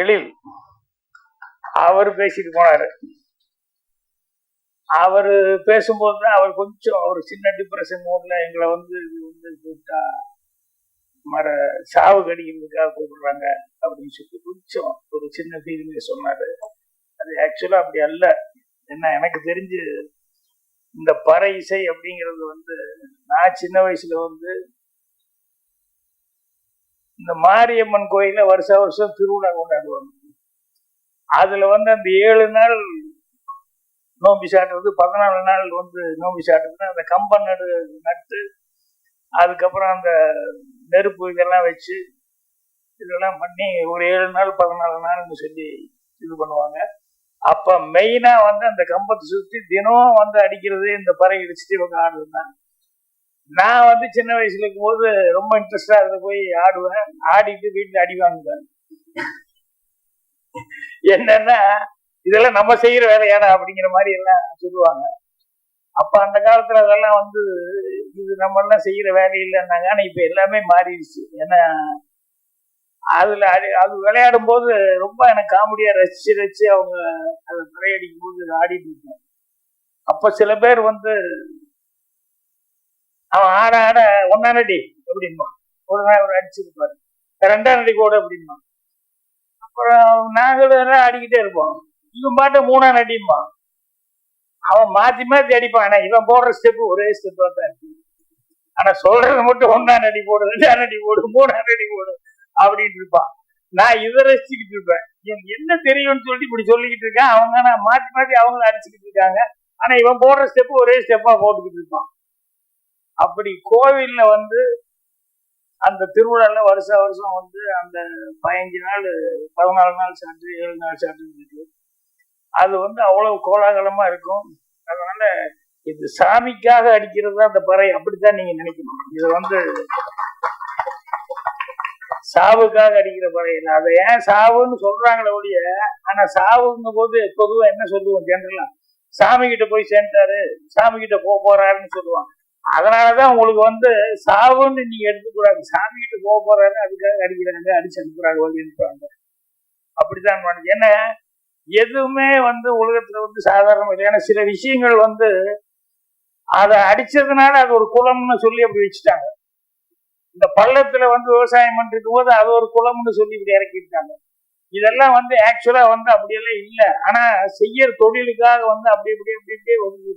எழில். அவர் பேசிட்டு போனாரு. அவர் பேசும்போது தான் அவர் கொஞ்சம் அவர் சின்ன டிப்ரெஷன் மோட்ல எங்களை வந்து இது வந்து கூப்பிட்டா மர சாவு கடிக்கிறதுக்காக கூப்பிடுறாங்க அப்படின்னு சொல்லி கொஞ்சம் ஒரு சின்ன ஃபீலிங்க சொன்னாரு. அது ஆக்சுவலா அப்படி அல்ல. என்ன எனக்கு தெரிஞ்சு இந்த பறை இசை அப்படிங்கிறது வந்து நான் சின்ன வயசுல வந்து இந்த மாரியம்மன் கோயில்ல வருஷ வருஷம் திருவிழா கொண்டாடுவாங்க. அதுல வந்து அந்த ஏழு நாள் நோம்பி சாட்டுறது பதினாலு நாள் வந்து நோம்பி சாட்டுறது அந்த கம்பம் நடு நட்டு அதுக்கப்புறம் அந்த நெருப்பு இதெல்லாம் வச்சு இதெல்லாம் பண்ணி ஒரு ஏழு நாள் பதினாலு நாள்னு சொல்லி இது பண்ணுவாங்க. அப்ப மெயினா வந்து அந்த கம்பத்தை சுத்தி தினம் வந்து அடிக்கிறது இந்த பறை இடிச்சுட்டு இவங்க ஆடுதுன்னா நான் வந்து சின்ன வயசுல இருக்கும்போது ரொம்ப இன்ட்ரெஸ்டா இருந்து போய் ஆடுவேன். ஆடிட்டு வீட்டுல அடி வாங்குவேன். என்னன்னா இதெல்லாம் நம்ம செய்யற வேலையாடா அப்படிங்கிற மாதிரி எல்லாம் சொல்லுவாங்க. அப்ப அந்த காலத்துல அதெல்லாம் வந்து இது நம்ம எல்லாம் செய்யற வேலை இல்லைன்னாங்க. ஆனா இப்ப எல்லாமே மாறிடுச்சு. ஏன்னா அதுல அடி அது விளையாடும் போது ரொம்ப எனக்கு காமெடியா ரசிச்சு ரசிச்சு அவங்க அதை திரையடிக்கும் போது ஆடிட்டு இருப்பேன் அப்ப சில பேர் வந்து அவன் ஆட ஆட ஒன்னா நடி அப்படின்மா ஒரு நாள் அடிச்சிருப்பாரு. ரெண்டாம் நடி கூட அப்படின்மா அப்புறம் நாங்களும் எல்லாம் இருப்போம். இவன் பாட்டு மூணாம் அடிம்பா அவன் மாத்தி மாத்தி அடிப்பான். ஆனா இவன் போடுற ஸ்டெப் ஒரே ஸ்டெப்பா தான் இருக்கு. ஆனா சொல்றது மட்டும் ஒன்னா நடி போடு ரெண்டாம் அடி போடு மூணாம் நடி போடு அப்படின்னு இருப்பான். நான் இதை ரசிச்சுக்கிட்டு இருப்பேன். எனக்கு என்ன தெரியும்னு சொல்லிட்டு இப்படி சொல்லிக்கிட்டு இருக்கேன். அவங்க நான் மாத்தி மாத்தி அவங்க அடிச்சுக்கிட்டு இருக்காங்க. ஆனா இவன் போடுற ஸ்டெப் ஒரே ஸ்டெப்பா போட்டுக்கிட்டு இருப்பான். அப்படி கோவில்ல வந்து அந்த திருவிழால வருஷ வருஷம் வந்து அந்த பதினஞ்சு நாள் பதினாலு நாள் சாட்டு ஏழு நாள் சாட்டு இருக்கு. அது வந்து அவ்வளவு கோலாகலமா இருக்கும். அதனால இது சாமிக்காக அடிக்கிறது தான் அந்த பறை அப்படித்தான் நீங்க நினைக்கணும். இது வந்து சாவுக்காக அடிக்கிற பறை இல்லை. அதை ஏன் சாவுன்னு சொல்றாங்களே ஒழிய ஆனா சாவுங்கும் போது பொதுவா என்ன சொல்லுவோம் ஜென்ரலா சாமி கிட்ட போய் சேர்ந்தாரு சாமி கிட்ட போக போறாருன்னு சொல்லுவாங்க. அதனாலதான் உங்களுக்கு வந்து சாவுன்னு நீங்க எடுத்துக்கூடாது. சாமி கிட்ட போக போறாரு அதுக்காக அடிக்கிறாங்க அடிச்சு அனுப்புறாங்க வழி அப்படித்தான் பண்ணுது. ஏன்னா எதுவுமே வந்து உலகத்துல வந்து சாதாரணம் இல்லை. ஏன்னா சில விஷயங்கள் வந்து அதை அடிச்சதுனால அது ஒரு குலம்னு சொல்லி அப்படி வச்சுட்டாங்க. இந்த பள்ளத்துல வந்து விவசாயம் பண்றது போது அது ஒரு குளம்னு சொல்லி இப்படி இறக்கிட்டாங்க. இதெல்லாம் வந்து ஆக்சுவலா வந்து அப்படியெல்லாம் இல்லை. ஆனா செய்யற தொழிலுக்காக வந்து அப்படி இப்படி அப்படி இப்படியே ஒதுக்கி